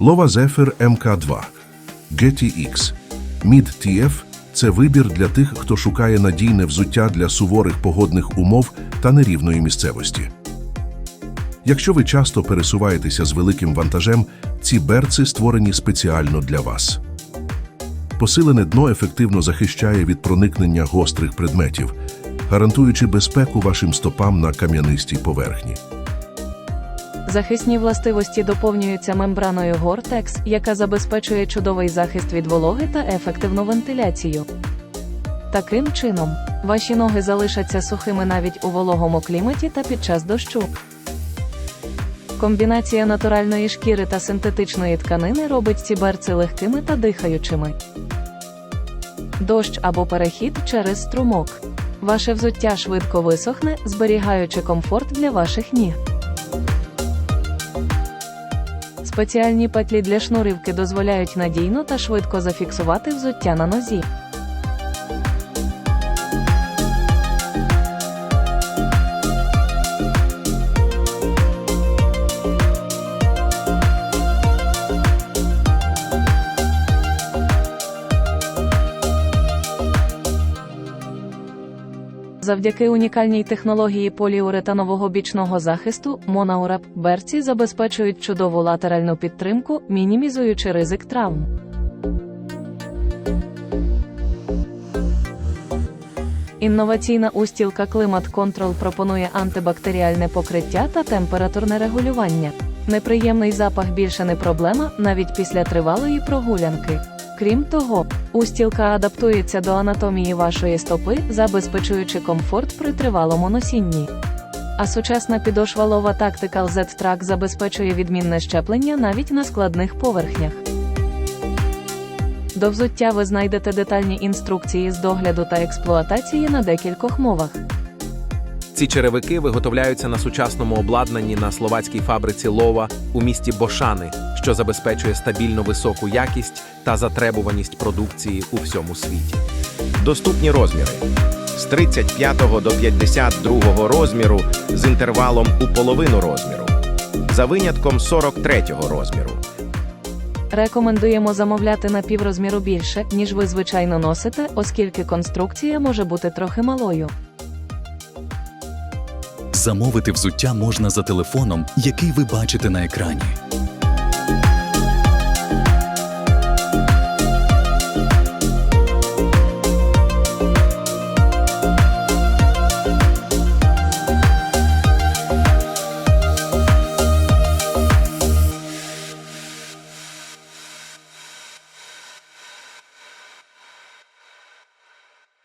Lova Zephyr MK2 GTX Mid TF – це вибір для тих, хто шукає надійне взуття для суворих погодних умов та нерівної місцевості. Якщо ви часто пересуваєтеся з великим вантажем, ці берци створені спеціально для вас. Посилене дно ефективно захищає від проникнення гострих предметів, гарантуючи безпеку вашим стопам на кам'янистій поверхні. Захисні властивості доповнюються мембраною Gore-Tex, яка забезпечує чудовий захист від вологи та ефективну вентиляцію. Таким чином, ваші ноги залишаться сухими навіть у вологому кліматі та під час дощу. Комбінація натуральної шкіри та синтетичної тканини робить ці берці легкими та дихаючими. Дощ або перехід через струмок. Ваше взуття швидко висохне, зберігаючи комфорт для ваших ніг. Спеціальні петлі для шнурівки дозволяють надійно та швидко зафіксувати взуття на нозі. Завдяки унікальній технології поліуретанового бічного захисту Monaurap берці забезпечують чудову латеральну підтримку, мінімізуючи ризик травм. Інноваційна устілка Climate Control пропонує антибактеріальне покриття та температурне регулювання. Неприємний запах більше не проблема навіть після тривалої прогулянки. Крім того, устілка адаптується до анатомії вашої стопи, забезпечуючи комфорт при тривалому носінні. А сучасна підошва Lova Tactical Z-Track забезпечує відмінне щеплення навіть на складних поверхнях. До взуття ви знайдете детальні інструкції з догляду та експлуатації на декількох мовах. Ці черевики виготовляються на сучасному обладнанні на словацькій фабриці Лова у місті Бошани, що забезпечує стабільно високу якість та затребуваність продукції у всьому світі. Доступні розміри з 35 до 52 розміру з інтервалом у половину розміру, за винятком 43 розміру. Рекомендуємо замовляти на піврозміру більше, ніж ви звичайно носите, оскільки конструкція може бути трохи малою. Замовити взуття можна за телефоном, який ви бачите на екрані.